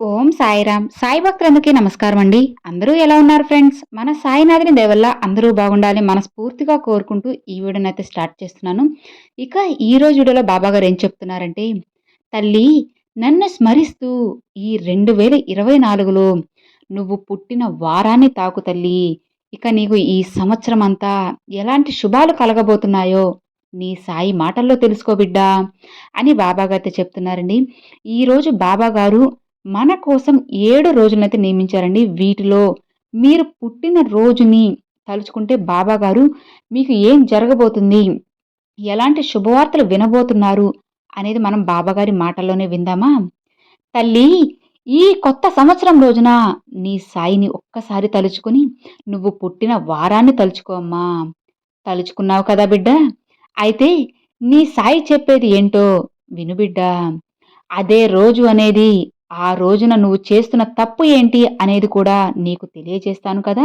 ఓం సాయిరామ్. సాయి భక్తులందరికీ నమస్కారం అండి. అందరూ ఎలా ఉన్నారు ఫ్రెండ్స్? మన సాయినాథుని దయవల్ల అందరూ బాగుండాలి మనస్ఫూర్తిగా కోరుకుంటూ ఈ వీడియోని అయితే స్టార్ట్ చేస్తున్నాను. ఇక ఈ రోజు వీడియోలో బాబా గారు ఏం చెప్తున్నారంటే తల్లి నన్ను స్మరిస్తూ ఈ రెండు వేల ఇరవై నాలుగులో నువ్వు పుట్టిన వారాన్ని తాకు తల్లి. ఇక నీకు ఈ సంవత్సరం అంతా ఎలాంటి శుభాలు కలగబోతున్నాయో నీ సాయి మాటల్లో తెలుసుకో బిడ్డా అని బాబా అయితే చెప్తున్నారండి. ఈరోజు బాబాగారు మన కోసం ఏడు రోజులనైతే నియమించారండి. వీటిలో మీరు పుట్టిన రోజుని తలుచుకుంటే బాబా గారు మీకు ఏం జరగబోతుంది? ఎలాంటి శుభవార్తలు వినబోతున్నారు? అనేది మనం బాబాగారి మాటల్లోనే విందామా? తల్లి ఈ కొత్త సంవత్సరం రోజున నీ సాయిని ఒక్కసారి తలుచుకొని నువ్వు పుట్టిన వారాన్ని తలుచుకోమ్మా తలుచుకున్నావు కదా బిడ్డ? అయితే నీ సాయి చెప్పేది ఏంటో విను బిడ్డ. అదే రోజు అనేది ఆ రోజున నువ్వు చేస్తున్న తప్పు ఏంటి అనేది కూడా నీకు తెలియజేస్తాను కదా.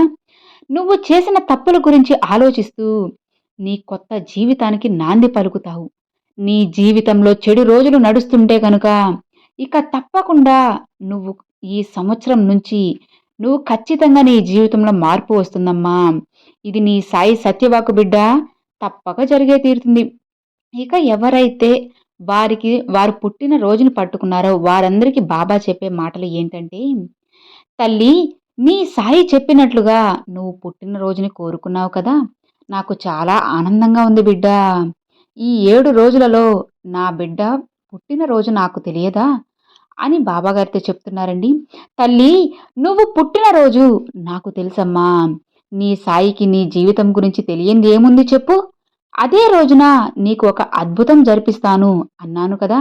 నువ్వు చేసిన తప్పుల గురించి ఆలోచిస్తూ నీ కొత్త జీవితానికి నాంది పలుకుతావు. నీ జీవితంలో చెడు రోజులు నడుస్తుంటే కనుక ఇక తప్పకుండా నువ్వు ఈ సంవత్సరం నుంచి నువ్వు ఖచ్చితంగా నీ జీవితంలో మార్పు వస్తుందమ్మా. ఇది నీ సాయి సత్యవాకు బిడ్డ తప్పక జరిగే తీరుతుంది. ఇక ఎవరైతే వారికి వారు పుట్టిన రోజును పట్టుకున్నారో వారందరికీ బాబా చెప్పే మాటలు ఏంటంటే తల్లి నీ సాయి చెప్పినట్లుగా నువ్వు పుట్టిన రోజుని కోరుకున్నావు కదా నాకు చాలా ఆనందంగా ఉంది బిడ్డ. ఈ ఏడు రోజులలో నా బిడ్డ పుట్టినరోజు నాకు తెలియదా? అని బాబాగారితో చెప్తున్నారండి. తల్లి నువ్వు పుట్టినరోజు నాకు తెలుసమ్మా. నీ సాయికి నీ జీవితం గురించి తెలియంది ఏముంది చెప్పు. అదే రోజున నీకు ఒక అద్భుతం జరిపిస్తాను అన్నాను కదా.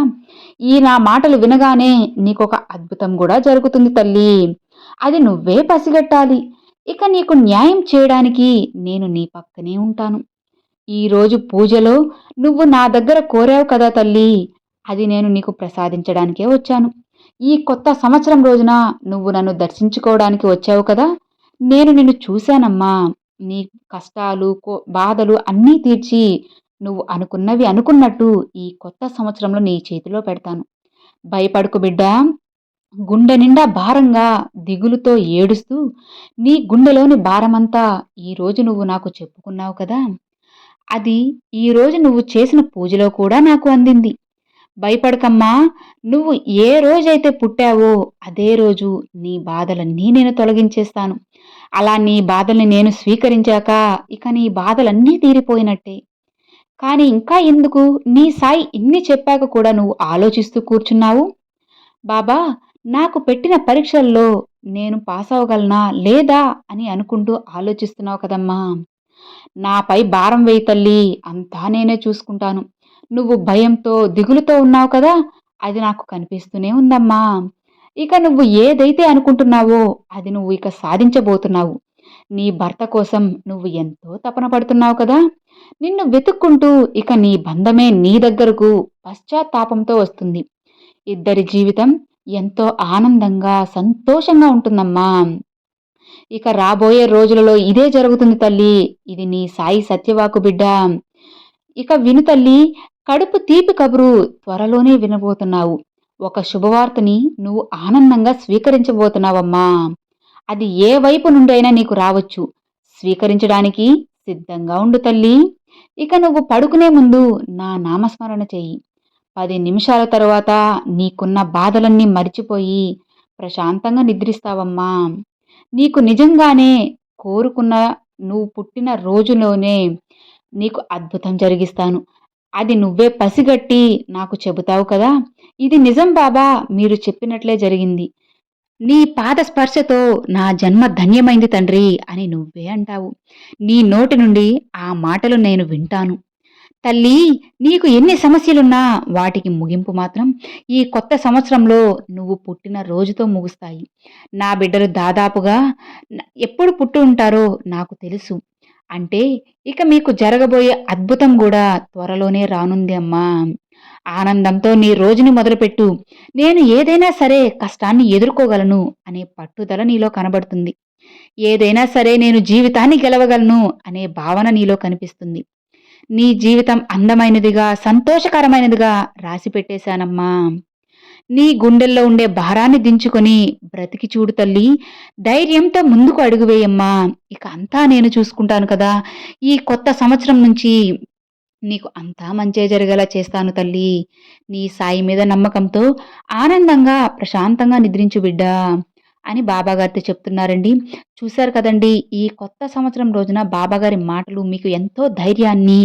ఈ నా మాటలు వినగానే నీకు ఒక అద్భుతం కూడా జరుగుతుంది తల్లి. అది నువ్వే పసిగట్టాలి. ఇక నీకు న్యాయం చేయడానికి నేను నీ పక్కనే ఉంటాను. ఈరోజు పూజలో నువ్వు నా దగ్గర కోరావు కదా తల్లి. అది నేను నీకు ప్రసాదించడానికే వచ్చాను. ఈ కొత్త సంవత్సరం రోజున నువ్వు నన్ను దర్శించుకోవడానికి వచ్చావు కదా. నేను నిన్ను చూశానమ్మా. నీ కష్టాలు కో- బాధలు అన్నీ తీర్చి నువ్వు అనుకున్నవి అనుకున్నట్టు ఈ కొత్త సంవత్సరంలో నీ చేతిలో పెడతాను. భయపడుకు బిడ్డ. గుండె నిండా భారంగా దిగులుతో ఏడుస్తూ నీ గుండెలోని భారమంతా ఈరోజు నువ్వు నాకు చెప్పుకున్నావు కదా. అది ఈరోజు నువ్వు చేసిన పూజలో కూడా నాకు అందింది. భయపడకమ్మా. నువ్వు ఏ రోజైతే పుట్టావో అదే రోజు నీ బాధలన్నీ నేను తొలగించేస్తాను. అలా నీ బాధల్ని నేను స్వీకరించాక ఇక నీ బాధలన్నీ తీరిపోయినట్టే. కానీ ఇంకా ఎందుకు? నీ సాయి ఇన్ని చెప్పాక కూడా నువ్వు ఆలోచిస్తూ కూర్చున్నావు? బాబా నాకు పెట్టిన పరీక్షల్లో నేను పాస్ అవ్వగలనా లేదా అని అనుకుంటూ ఆలోచిస్తున్నావు కదమ్మా. నాపై భారం వేయి తల్లి అంతా నేనే చూసుకుంటాను. నువ్వు భయంతో దిగులుతో ఉన్నావు కదా అది నాకు కనిపిస్తూనే ఉందమ్మా. ఇక నువ్వు ఏదైతే అనుకుంటున్నావో అది నువ్వు ఇక సాధించబోతున్నావు. నీ భర్త కోసం నువ్వు ఎంతో తపన పడుతున్నావు కదా. నిన్ను వెతుక్కుంటూ ఇక నీ బంధమే నీ దగ్గరకు పశ్చాత్తాపంతో వస్తుంది. ఇద్దరి జీవితం ఎంతో ఆనందంగా సంతోషంగా ఉంటుందమ్మా. ఇక రాబోయే రోజులలో ఇదే జరుగుతుంది తల్లి. ఇది నీ సాయి సత్యవాకు బిడ్డ. ఇక విను తల్లి కడుపు తీపి కబురు త్వరలోనే వినబోతున్నావు. ఒక శుభవార్తని నువ్వు ఆనందంగా స్వీకరించబోతున్నావమ్మా. అది ఏ వైపు నుండి అయినా నీకు రావచ్చు. స్వీకరించడానికి సిద్ధంగా ఉండు తల్లి. ఇక నువ్వు పడుకునే ముందు నా నామస్మరణ చెయ్యి. పది నిమిషాల తరువాత నీకున్న బాధలన్నీ మరిచిపోయి ప్రశాంతంగా నిద్రిస్తావమ్మా. నీకు నిజంగానే కోరుకున్న నువ్వు పుట్టిన రోజులోనే నీకు అద్భుతం జరిగిస్తాను. అది నువ్వే పసిగట్టి నాకు చెబుతావు కదా? ఇది నిజం బాబా మీరు చెప్పినట్లే జరిగింది. నీ పాద స్పర్శతో నా జన్మ ధన్యమైంది తండ్రి అని నువ్వే అంటావు. నీ నోటి నుండి ఆ మాటలు నేను వింటాను. తల్లి నీకు ఎన్ని సమస్యలున్నా వాటికి ముగింపు మాత్రం ఈ కొత్త సంవత్సరంలో నువ్వు పుట్టిన రోజుతో ముగుస్తాయి. నా బిడ్డలు దాదాపుగా ఎప్పుడు పుట్టి ఉంటారో నాకు తెలుసు. అంటే ఇక మీకు జరగబోయే అద్భుతం కూడా త్వరలోనే రానుంది అమ్మా. ఆనందంతో నీ రోజుని మొదలుపెట్టు. నేను ఏదైనా సరే కష్టాన్ని ఎదుర్కోగలను అనే పట్టుదల నీలో కనబడుతుంది. ఏదైనా సరే నేను జీవితాన్ని గెలవగలను అనే భావన నీలో కనిపిస్తుంది. నీ జీవితం అందమైనదిగా సంతోషకరమైనదిగా రాసి పెట్టేశానమ్మా నీ గుండెల్లో ఉండే భారాన్ని దించుకొని బ్రతికి చూడు తల్లి. ధైర్యంతో ముందుకు అడుగువేయమ్మా ఇక అంతా నేను చూసుకుంటాను కదా. ఈ కొత్త సంవత్సరం నుంచి నీకు అంతా మంచే జరిగేలా చేస్తాను తల్లి. నీ సాయి మీద నమ్మకంతో ఆనందంగా ప్రశాంతంగా నిద్రించు బిడ్డా. అని బాబాగారితో చెప్తున్నారండి. చూశారు కదండి ఈ కొత్త సంవత్సరం రోజున బాబాగారి మాటలు మీకు ఎంతో ధైర్యాన్ని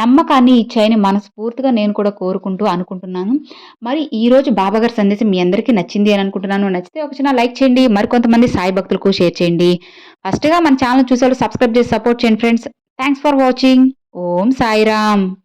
నమ్మకాన్ని ఇచ్చాయని మనస్ఫూర్తిగా నేను కూడా కోరుకుంటూ అనుకుంటున్నాను. మరి ఈరోజు బాబాగారి సందేశం మీ అందరికీ నచ్చింది అని అనుకుంటున్నాను. నచ్చితే ఒక చిన్న లైక్ చేయండి మరికొంతమంది సాయి భక్తులకు షేర్ చేయండి. ఫస్ట్గా మన ఛానల్ చూసేవాళ్ళు సబ్స్క్రైబ్ చేసి సపోర్ట్ చేయండి friends. Thanks for watching. Om Sairam.